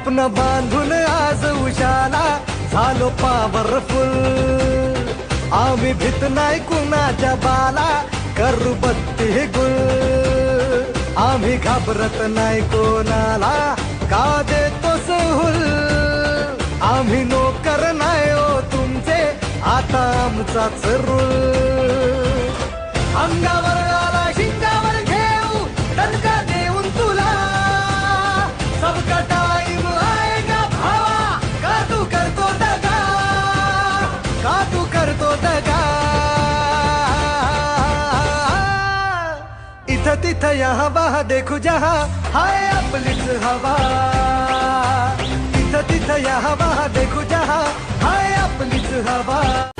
स्वप्न बांधून आज उशाला झालो पॉवरफुल आम्ही भीत नाही कुणाच्या बाला करू बत्ती गुल. आम्ही घाबरत नाही कोणाला का देतो सहूल? आम्ही नोकर नाही हो तुमचे आता आमचाच रूल इथं तिथं यहाँ बहा देखू जहा. हाय आपलीच हवा. इथं तिथं यहाँ बहा देखू जहा. हाय आपलीच हवा.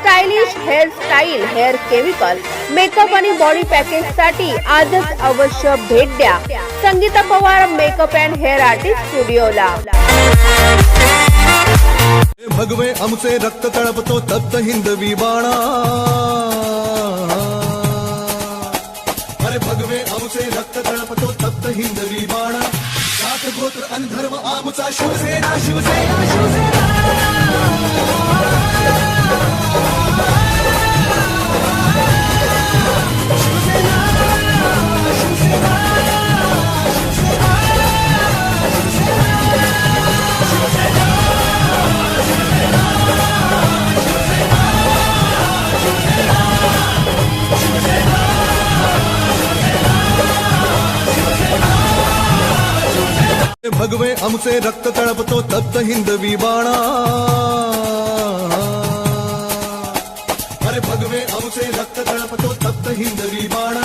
stylish hair style hair chemical makeup आणि बॉडी पॅकेजसाठी आजच अवश्य भेट द्या. Sangeeta Pawar makeup and hair artist स्टुडिओला. भगवे आमचे रक्त तळपतो तप्त हिंदवी बाणा. अरे भगवे आमचे रक्त तळपतो तप्त हिंदवी बाणा. सात गोत्र अन आमचा शिवसेना शिवसेना शिवसेना. भगवे आमचे रक्त तळपतो तप्त हिंदवी बाणा आमचे रक्त तळपतो तप्त हिंदवी बाणा.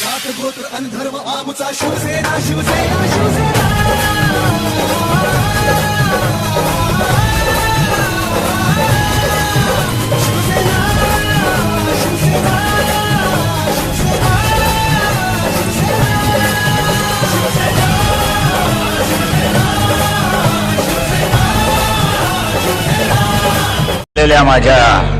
जात गोत्र अनधर्म आमचा शिवसेना शिवसेना शिवसेना. माझ्या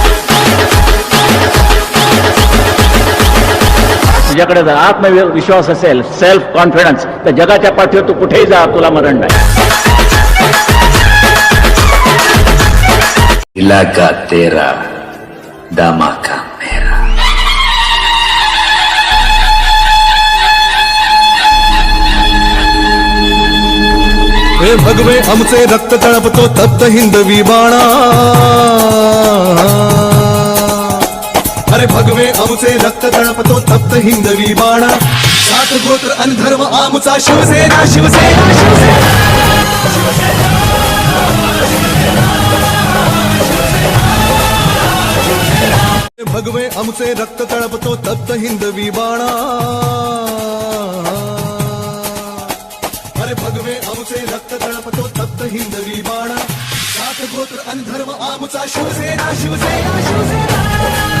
तुझ्याकडे जर आत्मविश्वास असेल सेल्फ कॉन्फिडन्स तर जगाच्या पाठीवर तू कुठेही जा तुला मरण नाही. इलाका तेरा मेरा. हे भगवे आमचे रक्त तळपतो तप्त हिंदवी बाणा. अरे भगवे आमचे रक्त तळपतो सप्त हिंदवी बाणा. सात गोत्र अन धर्म आमचा शिवसेना शिवसेना शिवसेना. भगवे आमचे रक्त तळपतो तप्त हिंदवी बाणा. अरे भगवे आमचे रक्त तळपतो तप्त हिंदवी बाणा. सात गोत्र अन धर्म आमचा शिवसेना शिवसेना शिवसेना.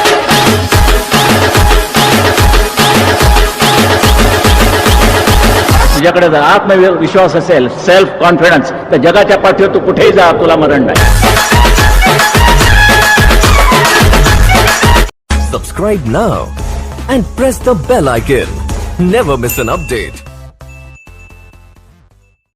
तुझ्याकडे जर आत्मविश्वास असेल सेल्फ कॉन्फिडन्स तर जगाच्या पाठीवर तू कुठेही जा तुला मरण नाही. Subscribe now and press the bell icon never miss an update